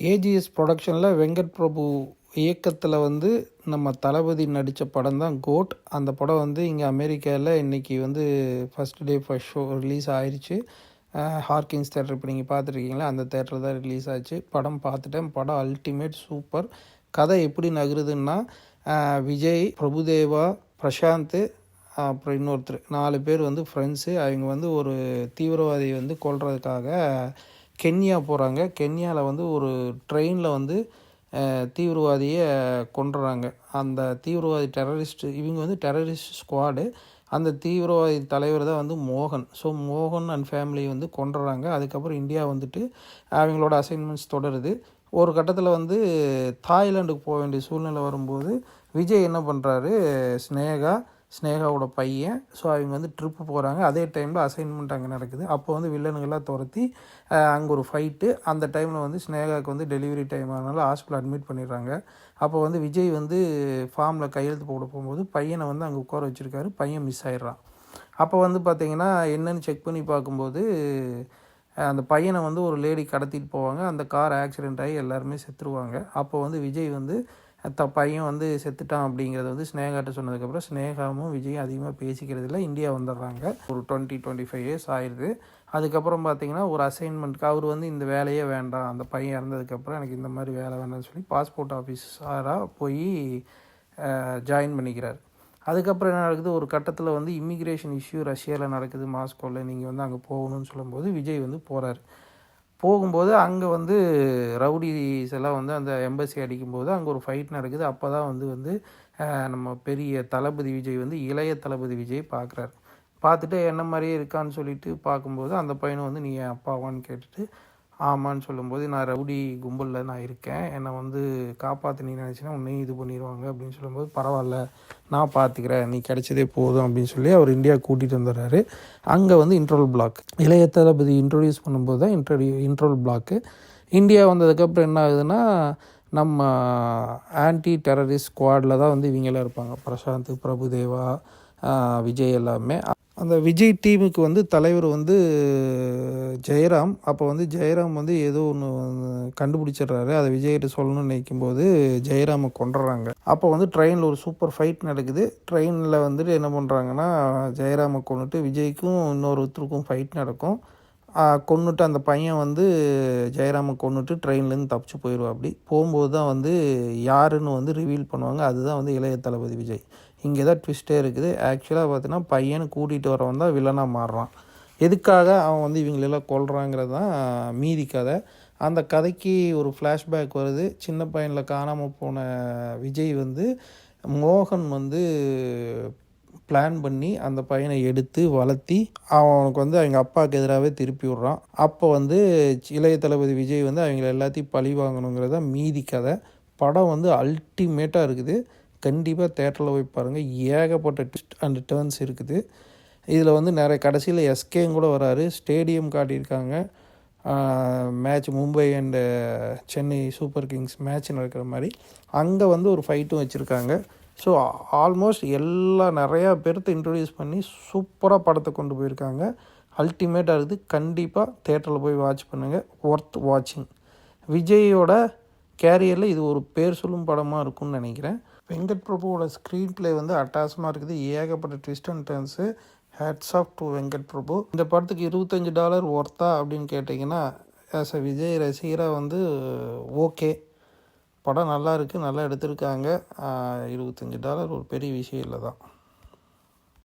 AGS ப்ரொடக்ஷனில் வெங்கட் பிரபு இயக்கத்தில் வந்து நம்ம தளபதி நடித்த படம் தான் கோட் அந்த படம் வந்து இங்கே அமெரிக்காவில் இன்றைக்கி வந்து first day first show release ஆயிடுச்சு ஹார்கிங்ஸ் தேட்டர் இப்போ நீங்கள் பார்த்துருக்கீங்களா அந்த தேட்டரில் தான் ரிலீஸ் ஆச்சு. படம் பார்த்துட்டேன் படம் அல்டிமேட் சூப்பர் கதை எப்படி நகருதுன்னா விஜய் பிரபுதேவா பிரசாந்த் அப்புறம் இன்னொருத்தர். நாலு பேர் வந்து ஃப்ரெண்ட்ஸு அவங்க வந்து ஒரு தீவிரவாதியை வந்து கொல்றதுக்காக கென்யா போகிறாங்க கென்யாவில் வந்து ஒரு ட்ரெயினில் வந்து தீவிரவாதியை கொண்டுறாங்க அந்த தீவிரவாதி டெரரிஸ்ட்டு இவங்க வந்து டெரரிஸ்ட் ஸ்குவாடு. அந்த தீவிரவாதி தலைவர் தான் வந்து மோகன். ஸோ மோகன் அண்ட் ஃபேமிலி வந்து கொண்டுறாங்க அதுக்கப்புறம் இந்தியா வந்துட்டு அவங்களோட அசைன்மெண்ட்ஸ் தொடருது. ஒரு கட்டத்தில் வந்து தாய்லாந்துக்கு போக வேண்டிய சூழ்நிலை வரும்போது விஜய் என்ன பண்ணுறாரு ஸ்னேகா ஸ்னேகாவோட பையன். ஸோ அவங்க வந்து ட்ரிப்பு போகிறாங்க அதே டைமில் அசைன்மெண்ட் அங்கே நடக்குது. அப்போ வந்து வில்லனுங்கெல்லாம் துரத்தி அங்கே ஒரு ஃபைட்டு அந்த டைமில் வந்து ஸ்னேகாவுக்கு வந்து டெலிவரி டைம் ஆனால ஹாஸ்பிட்டல் அட்மிட் பண்ணிடுறாங்க. அப்போ வந்து விஜய் வந்து ஃபார்மில் கையெழுத்து போட போகும்போது பையனை வந்து அங்கே உட்கார வச்சுருக்காரு. பையன் மிஸ் ஆயிடுறான். அப்போ வந்து பார்த்திங்கன்னா என்னன்னு செக் பண்ணி பார்க்கும்போது அந்த பையனை வந்து ஒரு லேடி கடத்திட்டு போவாங்க. அந்த கார் ஆக்சிடென்ட் ஆகி எல்லாருமே செத்துருவாங்க. அப்போ வந்து விஜய் வந்து பையன் வந்து செத்துட்டான் அப்படிங்கிறத வந்து ஸ்னேகாட்ட சொன்னதுக்கப்புறம் ஸ்னேகாவும் விஜயும் அதிகமாக பேசிக்கிறது இல்லை இந்தியா வந்துடுறாங்க. ஒரு டுவெண்ட்டி டுவெண்ட்டி ஃபைவ் இயர்ஸ் ஆயிடுது அதுக்கப்புறம் பார்த்தீங்கன்னா ஒரு அசைன்மெண்ட்க்கு அவர் வந்து இந்த வேலையே வேண்டாம். அந்த பையன் இறந்ததுக்கப்புறம் எனக்கு இந்த மாதிரி வேலை வேண்டாம்னு சொல்லி பாஸ்போர்ட் ஆஃபீஸராக போய் ஜாயின் பண்ணிக்கிறார். அதுக்கப்புறம் என்ன நடக்குது? ஒரு கட்டத்தில் வந்து இமிக்ரேஷன் இஷ்யூ ரஷ்யாவில் நடக்குது. மாஸ்கோவில் நீங்கள் வந்து அங்கே போகணும்னு சொல்லும்போது விஜய் வந்து போகிறார் போகும்போது அங்கே வந்து ரவுடிஸ் எல்லாம் வந்து அந்த எம்பசி அடிக்கும்போது அங்கே ஒரு ஃபைட் நடக்குது. அப்போ தான் வந்து வந்து நம்ம பெரிய தளபதி விஜய் வந்து இளைய தளபதி விஜய் பார்க்குறாரு பார்த்துட்டு என்ன மாதிரியே இருக்கான்னு சொல்லிட்டு பார்க்கும்போது அந்த பையனை வந்து நீ என் அப்பாவான்னு கேட்டுட்டு ஆமான்னு சொல்லும்போது நான் ரவுடி கும்பலில் நான் இருக்கேன். என்னை வந்து காப்பாற்ற நீ நினச்சினா உன்னையும் இது பண்ணிடுவாங்க அப்படின்னு சொல்லும்போது பரவாயில்ல நான் பார்த்துக்கிறேன் நீ கிடைச்சதே போதும் அப்படின்னு சொல்லி அவர் இந்தியா கூட்டிகிட்டு வந்துடுறாரு அங்கே வந்து இன்ட்ரோல் பிளாக் இளைய தளபதி இன்ட்ரொடியூஸ் பண்ணும்போது தான் இன்ட்ரடியூ இன்ட்ரோல் பிளாக்கு இந்தியா வந்ததுக்கப்புறம் என்ன ஆகுதுன்னா நம்ம ஆன்டி டெரரிஸ்ட் ஸ்குவாடில் தான் வந்து இவங்கெல்லாம் இருப்பாங்க. பிரசாந்த் பிரபுதேவா விஜய் எல்லாமே. அந்த விஜய் டீமுக்கு வந்து தலைவர் வந்து ஜெயராம். அப்போ வந்து ஜெயராம் வந்து ஏதோ ஒன்று கண்டுபிடிச்சிடுறாரு. அதை விஜய்கிட்ட சொல்லணும்னு நினைக்கும் போது ஜெயராமை கொண்டுறாங்க அப்போ வந்து ட்ரெயினில் ஒரு சூப்பர் ஃபைட் நடக்குது. ட்ரெயினில் வந்துட்டு என்ன பண்ணுறாங்கன்னா ஜெயராமை கொண்டுட்டு விஜய்க்கும் இன்னொருத்தருக்கும் ஃபைட் நடக்கும். கொன்னுட்டு அந்த பையன் வந்து ஜெயராமை கொன்னுட்டு ட்ரெயின்லேருந்து தப்பிச்சு போயிடுவா அப்படி. போகும்போது தான் வந்து யாருன்னு வந்து ரிவீல் பண்ணுவாங்க. அதுதான் வந்து இளைய தளபதி விஜய். இங்கே தான் ட்விஸ்ட்டே இருக்குது. ஆக்சுவலாக பார்த்தீங்கன்னா பையனை கூட்டிகிட்டு வரவன் தான் வில்லனாக மாறுறான். எதுக்காக அவன் வந்து இவங்களெல்லாம் கொள்கிறாங்கிறது தான் மீதி கதை. அந்த கதைக்கு ஒரு ஃப்ளாஷ்பேக் வருது. சின்ன பையனில் காணாமல் போன விஜய் வந்து மோகன் வந்து பிளான் பண்ணி அந்த பையனை எடுத்து வளர்த்தி அவனுக்கு வந்து அவங்க அப்பாவுக்கு எதிராகவே திருப்பி விட்றான். அப்போ வந்து இளைய தளபதி விஜய் வந்து அவங்கள எல்லாத்தையும் பழி வாங்கணுங்கிறத மீதி கதை. படம் வந்து அல்டிமேட்டாக இருக்குது. கண்டிப்பாக தேட்டரில் போய் பாருங்கள் ஏகப்பட்ட ட்விஸ்ட் அண்ட் டேர்ன்ஸ் இருக்குது. இதில் வந்து நிறைய கடைசியில் எஸ்கேயும் கூட வராரு. ஸ்டேடியம் காட்டியிருக்காங்க. Match Mumbai and Chennai super kings match நடக்கிற மாதிரி. அங்கே வந்து ஒரு ஃபைட்டும் வச்சுருக்காங்க. ஸோ ஆல்மோஸ்ட் எல்லா நிறையா பேர்த்த இன்ட்ரடியூஸ் பண்ணி சூப்பராக படத்தை கொண்டு போயிருக்காங்க. அல்டிமேட்டாக இருக்குது. கண்டிப்பாக தேட்டரில் போய் வாட்ச் பண்ணுங்கள் ஒர்த் வாட்சிங் விஜயோட கேரியரில் இது ஒரு பேர் சொல்லும் படமாக இருக்கும்னு நினைக்கிறேன். வெங்கட் பிரபுவோட ஸ்க்ரீன் ப்ளே வந்து அட்டாசமாக இருக்குது. ஏகப்பட்ட twist and turns hats off to Venkat Prabhu. இந்த படத்துக்கு இருபத்தஞ்சி டாலர் ஒர்த்தா அப்படின்னு கேட்டிங்கன்னா ஆஸ் அ விஜய் ரசிகராக வந்து ஓகே படம் நல்லா இருக்குது நல்லா எடுத்திருக்காங்க. இருபத்தஞ்சி டாலர் ஒரு பெரிய விஷயம் இல்லை தான்